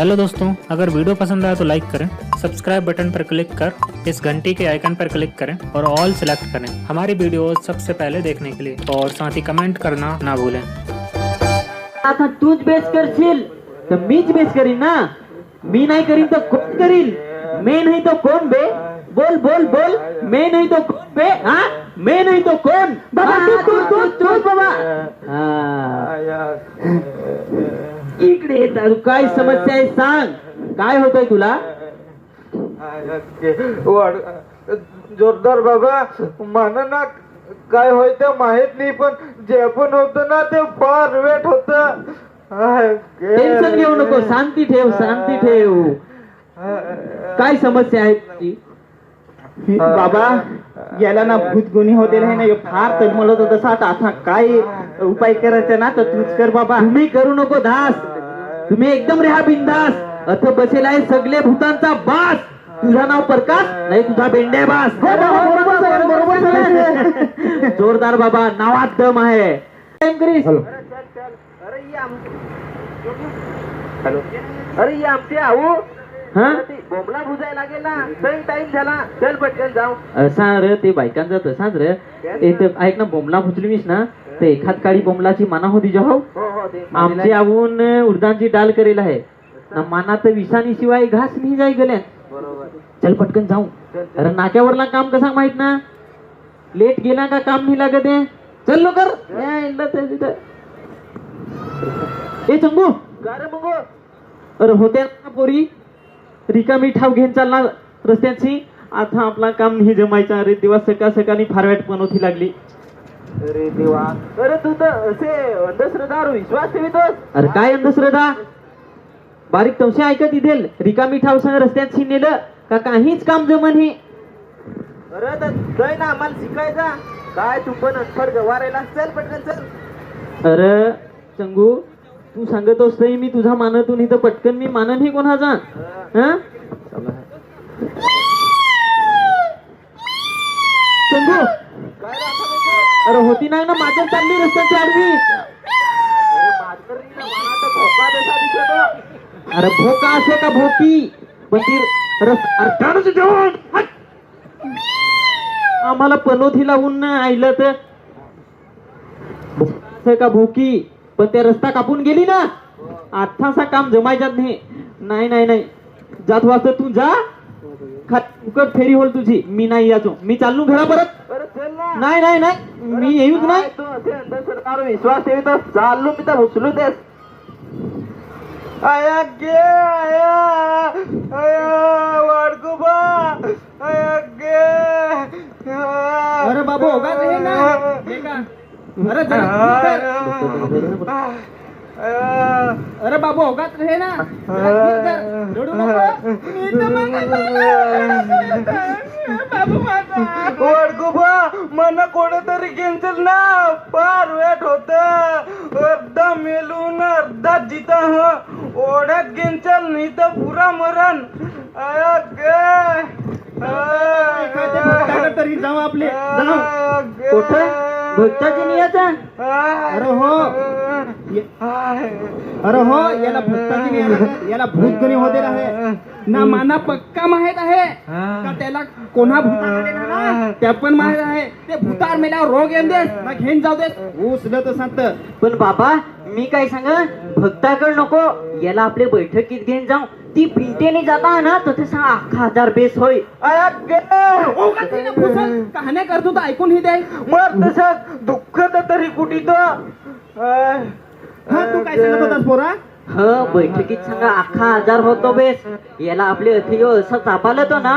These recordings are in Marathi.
हेलो दोस्तों, अगर वीडियो पसंद आया तो लाइक करें सब्सक्राइब बटन पर क्लिक कर, इस घंटी के आइकन पर क्लिक करें और ऑल सिलेक्ट करें हमारी वीडियोस सबसे पहले देखने के लिए। और साथ ही कमेंट करना ना भूलें। तर मीच ना। मी तो कोण बे? बोल बोल बोल। मे नाही तो कोण बे? हा मे नाही तो कोण बाबा, तू तू तू तू बाबा। हा. इकडे ये दादू काय समस्या आहे सांग. काय होतंय तुला? जोरदार बाबा ना काय होय ते माहीत नाही पण जे पण होत ना ते फार वेट होत. टेन्शन घेऊ नको शांती ठेव शांती ठेव. काय समस्या आहे तुझी? बाबा? याला ना भूतगुणी होते आहे ना फार तळमळत होत. तसा आता काय उपाय करायचा ना तर तूच कर बाबा. तुम्ही करू नको दास. तुम्ही एकदम रेहा बिंदास अथ बसेल आहे सगळे भूतांचा बास. तुझा नाव प्रकाश नाही तुझा बेंड्या बास. जोरदार बाबा नावात दम आहे. अरे ये आमचे आऊ. हा? बोमला बुजायला लागेल ना. सही टाइम झाला चल पटकन जाऊ. र ते बायकांचा तसाच रे. ऐक ना बोमला फुचलीस ना. तर एखाद काळी बोमलाची माना होती जो हो? हो हो ते आमचे आवून उडदांची डाल करेल आहे. ना मानात विषाणी शिवाय घास नाही जाय गेल्या बरोबर. चल पटकन जाऊ. अरे नाक्यावरला काम कसा माहीत ना? लेट गेला का काम नाही लागत आहे? चल ते तिथं. ए चंगू. अरे होत्या ना पोरी. रिकामी ठाव घेऊन चालला रस्त्याची. आता आपला काम नाही जमायचा. अरे तेव्हा सकाळ सकाळी फारवॅट बनवती लागली. अरे देवा अरे तू तर असे अंधश्रद्धावर विश्वास ठेवितोस अरे काय अंधश्रद्धा? बारीक तवशे ऐकत इथेल. रिकामी ठाव संग रस्त्यात नेलं का काहीच काम जमन हे? अरे तर जाय ना आम्हाला शिकायचा. काय तू पण अनफड गवारायला चल पटकन चल. अरे चंगू तू सांगत असतोय मी तुझा मानतून इथं पटकन मी मानन ही कोणाचा? हा? अरे होती नाही ना माझ्या चालली रस्त्याची आडवी. अरे भोका असे का भोकी? पण ती रस अरे जेवण. आम्हाला पनोथी लावून आईला तर. का भोकी? पण त्या रस्ता कापून गेली ना. आठासा काम जमायच्यात नाही. नाही नाही नाही. जात वाजता तू जा. खात फुकट फेरी होल तुझी. मी नाही याचो. मी चालू घरा परत. नाही नाही नाही. मी येऊच नाही. तू विश्वास ठेवितोस चाललो मी तर उचलू देस. आया गे आया आया वाडकुबा आया गे अरे बाबू, होगा ना? अरे अरे. बाबू होगात रे ना. रडू नको. बाबू माझा. मला कोणीतरी घेऊन ना. फार वेट होत. अर्धा मेलून अर्धा जिता ह. ओढ्यात घेऊन चल नाही तर पुरा मरण. तरी जाऊ आपले. जाऊ. कुठं? भक्ताची नियाचा अरे हो. अरे हो याला भक्ताची आहे. याला भूतगणी होते आहे ना माना पक्का माहीत आहे? का त्याला कोणा ना त्या पण माहीत आहे. ते भूतार मेल्यावर रोग येऊन देस ना घेऊन जाऊ देस. तर सांगत पण बाबा मी काय सांग भक्ताकडे नको याला आपले बैठकीत घेऊन जाऊ. ती पिंटेने जाता ना तर ते सांग अख्खा हजार बेस होय. कहाण्या करतो तर ऐकून ही द्याय मग तसं दुःख तर तरी कुठे तो? हा तू काय सांगत होतास पोरा? ह बैठकीत सांगा अख्खा हजार होतो बेस. याला आपले अथियो असा तापाला तो ना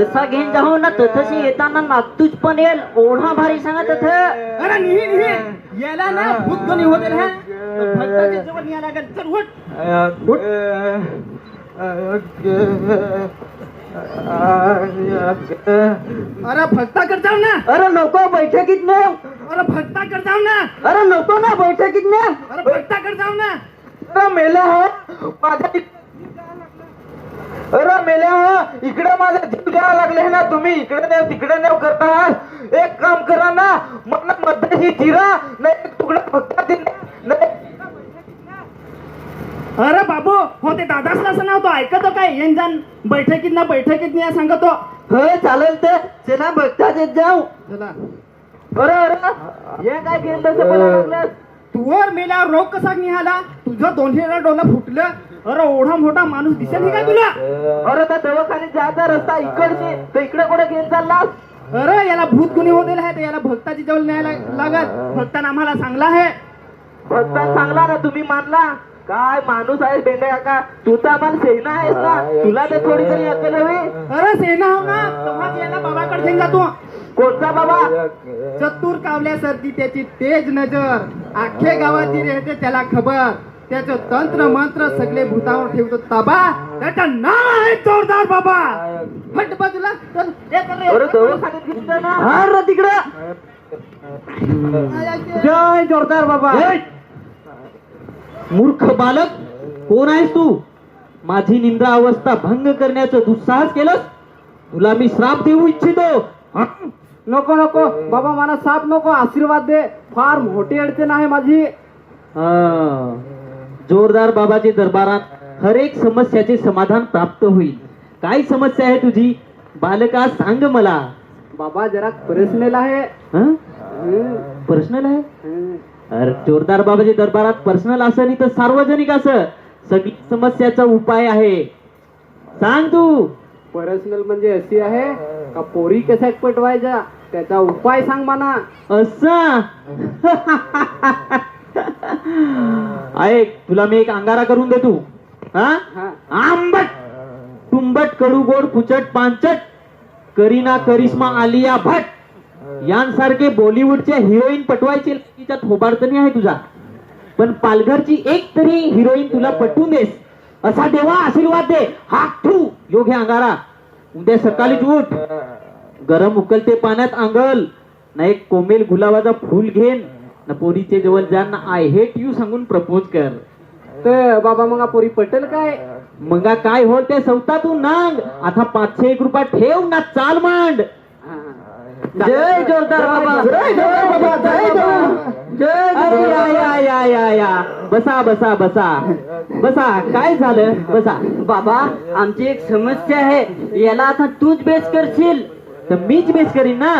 असा घेऊन जाऊ ना तथशी येताना नागतूच पण येईल. ओढा भारी सांगा तथ अरे निही निही याला ना भूतगणी होते ना भक्ताच्या जवळ न्यायला लागेल. चल उठ. अरे भक्ताकडे जाऊ ना. अरे नको बैठकीत न. अरे भक्ताकडे जाऊ ना. अरे नको ना बैठकीत न. अरे भक्ताकडे जाऊ ना. अरे मेल्या हा. माझ्या अरे मेल्या हा. इकडे माझा जीव द्यावा लागले ना तुम्ही. इकडे नेव तिकडे नेव करता. आहात एक काम करा ना. मला मध्यशी चिरा नाही तुकडा फक्त अरे बाबू हो ते दादाच असं नाव तो ऐकतो काय? येण जाण बैठकीत ना बैठकीत नाही सांगतो. हो चालेल तर चला बघताच येत जाऊ. चला. अरे अरे. हे काय केलं तसं बोलायला लागलास? तुवर मेल्यावर रोग कसा निघाला? तुझं दोन्हीला डोलं फुटलं. अरे ओढा मोठा माणूस दिसेल नाही काय तुला? अरे त्या दवाखान्यात जायचा रस्ता इकडचे. तर इकडे कुठे घेऊन चाललास? अरे याला भूत गुन्हे होतील आहे तर याला भक्ताची जवळ न्यायला लागत भक्तानं आम्हाला सांगला आहे. भक्ता चांगला ना तुम्ही मानला. काय माणूस आहेस बेंडे काका? तू तर आम्हाला सेना आहेस ना? तुला तर थोडी तरी अक्कल हवी. अरे सेना हो ना? तेव्हाच याला बाबाकडे घेऊन जातो. कोणता बाबा? चतुर कावल्यासारखी त्याची तेज नजर. अख्खे गावाची राहते त्याला खबर. त्याचं तंत्र मंत्र सगळे भूतावर ठेवतो. ताबा त्याचं नाव आहे जोरदार बाबा. हट बाजूला चल, कर रे. अरे तिकडं. जय जोरदार बाबा. मूर्ख बालक कोण आहेस तू? माझी निंद्रा अवस्था भंग करण्याचं दुस्साहस केलंस? तुला मी श्राप देऊ इच्छितो. हं? नको नको. बाबा मला साप नको. आशीर्वाद दे. फार मोठी अडचण आहे माझी. हा. जोरदार बाबाच्या दरबारात हर एक समस्याचे समाधान प्राप्त होईल. काय समस्या आहे तुझी? बालका सांग मला. बाबा जरा पर्सनल आहे. पर्सनल आहे? जोरदार बाबाच्या दरबारात पर्सनल असं नाही तर सार्वजनिक असं. सगळी समस्याचा उपाय आहे. सांग तू. पर्सनल म्हणजे अशी आहे का पोरी कशा पटवायच्या? त्याचा उपाय सांग म्हणा. असा? ऐक तुला मी एक अंगारा करून देतो. हा? हा. आंबट तुंबट कडू गोड पुचट पांचट करीना करिश्मा आलिया भट. यांसारखे बॉलिवूडच्या हिरोईन पटवायची तिच्या थोबाडतणी आहे तुझा. पण पालघरची एक तरी हिरोईन तुला पटवून देस. असा देवा आशीर्वाद दे. हा ठू. योग अंगारा. उद्या सकाळीच उठ. गरम उकलते पाण्यात आंगल ना एक कोमेल गुलाबाचा फूल घेन. ना पोरीचे जवळ जा. ना आय हेट यू सांगून प्रपोज कर. तर बाबा मग पोरी पटेल काय? मग काय होल ते सवतातून नांग. आता पाचशे एक रुपया ठेव ना चाल मांड. जय जोरदार बाबा. जय जोरदार बाबा जय जय या या या या या बसा बसा बसा. बसा. काय झालं? बसा. बाबा आमची एक समस्या आहे. याला आता तूच बेस करशील. तर मीच बेस करीन ना?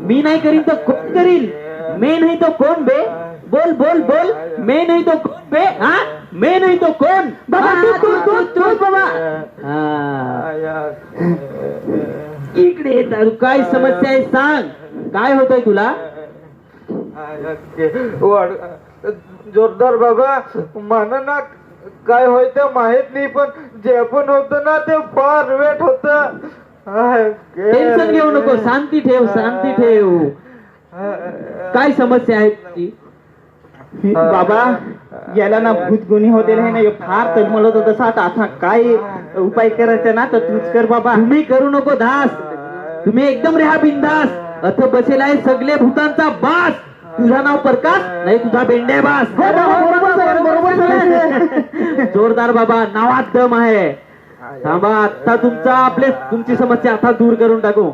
मी नाही करीन तर कोण करील? मे नाही तो कोण बे? बोल बोल बोल. मे नाही तो कोण बे? हा? मे नाही तो कोण? बाबा तू तू तू तू बाबा. काय समस्या आहे? सांग. काय होतंय तुला? वाढ- जोरदार बाबा मला ना काय होय ते माहीत नाही पण जे पण होत ना ते फार वेट होत. टेन्शन घेऊ नको शांती ठेव शांती ठेव. काय समस्या आहे तुझी? बाबा याला ना भूत गुन्हे होते नाही ना फार तळमळत होत तसा आता काय उपाय करायचा ना तर तूच कर बाबा. तुम्ही करू नको दास. तुम्ही एकदम रेहा बिंदास. अथ बसेल आहे सगळे भूतांचा बास. तुझा नाव प्रकाश नाही तुझा बेंड्या बास. जोरदार बाबा नावात दम आहे. थांबा आता तुमचा आपले तुमची समस्या आता दूर करून टाकू.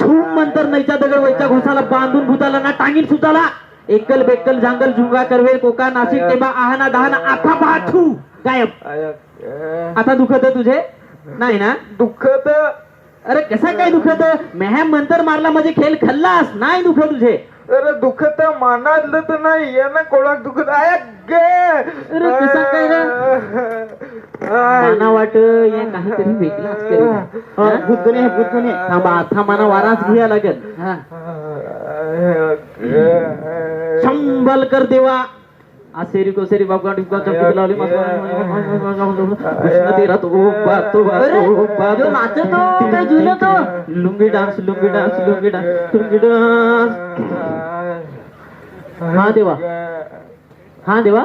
थूम मंतर नैच्या दगड वैच्या घोसाला बांधून भूताला ना टांगीन सुताला. एकल बेकल जांगल झुंगा करवेल कोका नाशिक टेबा आहाना दहाना आखा पाठू गायब. आता दुखत तुझे? नाही ना? दुःख तर अरे कसा काय दुखत मेहम मंतर मारला म्हणजे खेळ खाल्लास नाही दुख तुझे अरे दुःख तर मानातलं तर नाही ये ना कोणाक दुखत आहे गे अरे कसं काय रे? वाट या काहीतरी. हा? भूतगुन्हे आहे, भूतगुन्हे थांबा माना वाराच घ्या लागेल हा. देवा बातो बातो बातो नाचतो काय झुलतो lungi dance lungi dance lungi dance lungi dance हा देवा हा देवा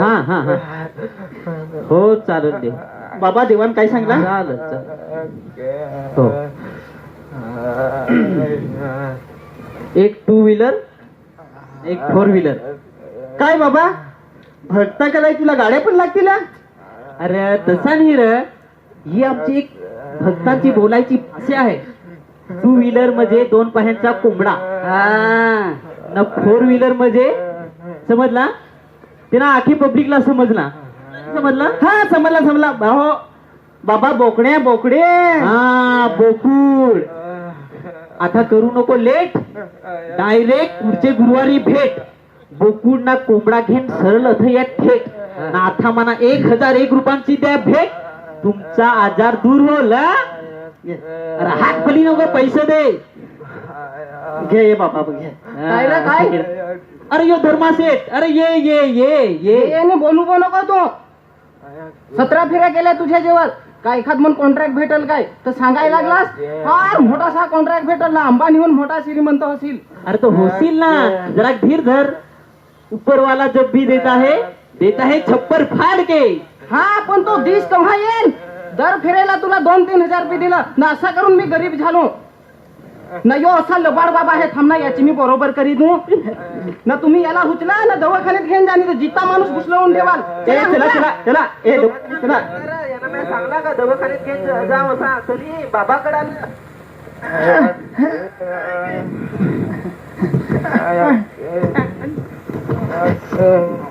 हा हा हा हो चालेल देव बाबा देवान काय सांगला चालेल चालेल हो एक टू व्हीलर एक फोर व्हीलर काय बाबा? भक्ता काय तुला गाड्या पण लागतील? अरे तसा नाही रे. ही आमची एक भक्तांची बोलायची भाषा आहे. टू व्हीलर म्हणजे दोन पायांचा कोंबडा. ना फोर व्हीलर म्हणजे? समजला? ते ना आखी पब्लिकला समजला. समजला? हा समजला समजला. हो बाबा बोकड्या बोकडे. हा बोकुड. आता करू नको लेट. डायरेक्ट पुढचे गुरुवारी भेट. बोकुड ना कोंबडा घेऊन सरळ अथ या थेट ना आता मना एक हजार एक रुपयांची द्या भेट. तुमचा आजार दूर होल हात फली नको पैसे दे. घे ये बाबा घे. काय रे, काय? अरे यो धर्मासेठ अरे ये ये ये ये. याने बोलू पण नको तू. सतरा फेऱ्या केल्या तुझ्या जेवण काय एखाद म्हणून कॉन्ट्रॅक्ट भेटल काय? तर सांगायला लागलास? फार मोठासा कॉन्ट्रॅक्ट भेटल ना. अंबानीहून मोठा श्रीमंत होशील. अरे तो होशील ना. जरा धीर धर. ऊपर वाला जब भी देता है देता है छप्पर फाड़ के हा पण तो दिस केव्हा येईल दर फेरेला तुला दोन तीन हजार रुपये दिलं ना असा करून मी गरीब झालो ना यो असा लबाड बाबा आहे थांब ना याची मी बरोबर करी दू ना तुम्ही याला उचला ना दवाखान्यात घेऊन जा नाही तर जिता माणूस घुसलवून ठेवाल ए, चला चला चला ए चला सांगला का दवाखान्यात घेऊन असा तरी बाबाकडे Uh,